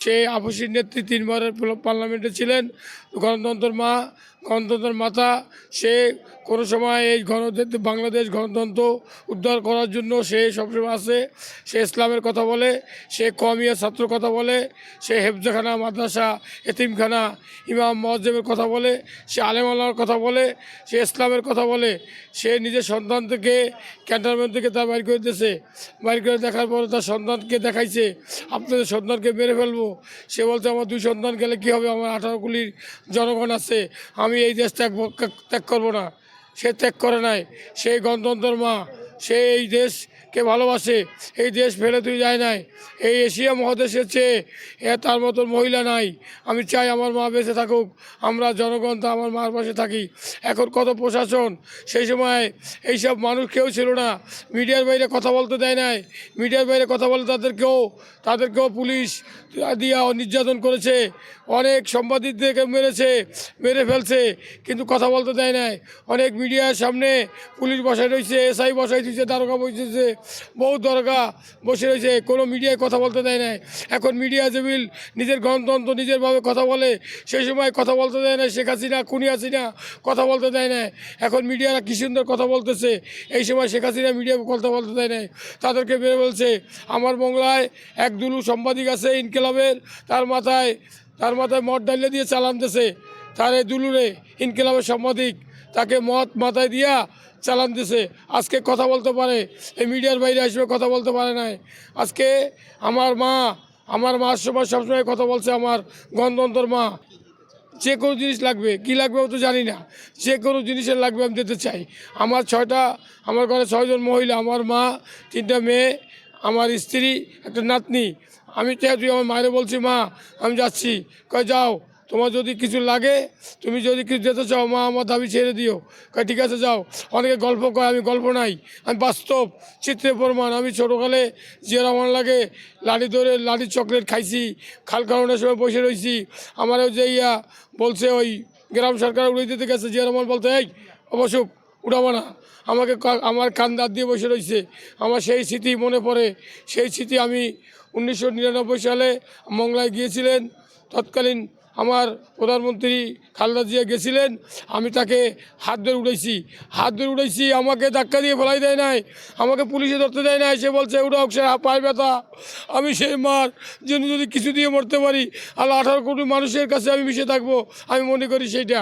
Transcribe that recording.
সে আপসির নেত্রী তিনবারের পার্লামেন্টে ছিলেন। গণতন্ত্র মা গণতন্ত্রের মাথা, সে কোনো সময় এই গণ বাংলাদেশ গণতন্ত্র উদ্ধার করার জন্য সে সবসময় আসে সে ইসলামের কথা বলে, সে কমিয়া ছাত্র কথা বলে, সে হেফজাখানা, মাদ্রাসা, এতিমখানা, ইমাম মজ্জেমের কথা বলে, সে আলেমালার কথা বলে, সে ইসলামের কথা বলে, সে নিজের সন্তান থেকে ক্যান্টনমেন্ট থেকে তার বাড়ি করে দিয়েছে। বাড়ি করে দেখার পরে তার সন্তানকে দেখাইছে, আপনাদের সন্তানকে মেরে ফেলব। সে বলছে, আমার দুই সন্তান গেলে কী হবে? আমার আঠারো কুলির জনগণ আছে। আমি এই দেশ ত্যাগ ত্যাগ করব না। সে ত্যাগ করে নাই। সেই গণতন্ত্রের মা সে এই দেশকে ভালোবাসে, এই দেশ ফেলে তুই যায় নাই। এই এশিয়া মহাদেশের চেয়ে এ তার মতন মহিলা নাই। আমি চাই আমার মা বেঁচে থাকুক, আমরা জনগণ তো আমার মার পাশে থাকি। এখন কত প্রশাসন, সেই সময় এইসব মানুষ কেউ ছিল না। মিডিয়ার বাইরে কথা বলতে দেয় নাই। মিডিয়ার বাইরে কথা বলে তাদেরকেও তাদেরকেও পুলিশ দিয়া নির্যাতন করেছে। অনেক সাংবাদিকদেরকে মেরেছে, মেরে ফেলছে, কিন্তু কথা বলতে দেয় নাই। অনেক মিডিয়ার সামনে পুলিশ বসাই রয়েছে, এসআই বসাই দিয়েছে দারোগা বসেছে বহু দরগা বসে রয়েছে। কোনো মিডিয়ায় কথা বলতে দেয় নাই। এখন মিডিয়া যেবিল নিজের গণতন্ত্র নিজেরভাবে কথা বলে সেই সময় কথা বলতে দেয় না শেখ হাসিনা, খুনি হাসিনা কথা বলতে দেয় না এখন মিডিয়ারা কী সুন্দর কথা বলতেছে, এই সময় শেখ হাসিনা মিডিয়াকে কথা বলতে দেয় না তাদেরকে বের বলছে, আমার বাংলায় এক দুলু সাংবাদিক আছে ইনকেলাবের, তার মাথায় তার মাথায় মদ ডালিয়ে দিয়ে চালান দিছে। তার এই দুলুরে ইনকেলাবের সাংবাদিক তাকে মত মাথায় দিয়া চালান দিছে। আজকে কথা বলতে পারে, এই মিডিয়ার বাইরে আসবে, কথা বলতে পারে নাই। আজকে আমার মা, আমার মার সময় সবসময় কথা বলছে আমার গণতন্ত্র মা। যে কোনো জিনিস লাগবে, কি লাগবে ও তো জানি না। যে কোনো জিনিসের লাগবে আমি দিতে চাই। আমার ছয়টা, আমার ঘরে ছয়জন মহিলা, আমার মা, তিনটা মেয়ে, আমার স্ত্রী, একটা নাতনি। আমি তুই আমার মায়ের বলছি, মা, আমি যাচ্ছি। কয়, যাও। তোমার যদি কিছু লাগে, তুমি যদি কিছু যেতে চাও, মা, আমার দাবি ছেড়ে দিও। কয়, ঠিক আছে, যাও। অনেকে গল্প কয়, আমি গল্প নাই। আমি বাস্তব চিত্রে প্রমাণ। আমি ছোটোকালে যে আমার লাগে, লাড়ি ধরে লাড়ি চকলেট খাইছি, খাল কারণের সময় বসে রয়েছি আমারও যে ইয়া বলছে, ওই গ্রাম সরকার উড়ে দিতে গেছে যে রহমান বলতে, এই অবশ্যক উঠাবো না। আমাকে আমার কান দাঁত দিয়ে বসে রয়েছে আমার সেই স্মৃতি মনে পড়ে। সেই স্মৃতি আমি উনিশশো নিরানব্বই সালে মংলায় গিয়েছিলেন। তৎকালীন আমার প্রধানমন্ত্রী খালেদা জিয়া গেছিলেন, আমি তাকে হাত ধরে উঠেছি হাত ধরে উঠেছি আমাকে ধাক্কা দিয়ে ফেলাই দেয় নাই, আমাকে পুলিশে ধরতে দেয় নাই। সে বলছে উঠাও সে পায়ে ব্যথা। আমি সেই মার জন্য যদি কিছু দিয়ে মরতে পারি আর আঠারো কোটি মানুষের কাছে আমি মিশে থাকব। আমি মনে করি সেইটা।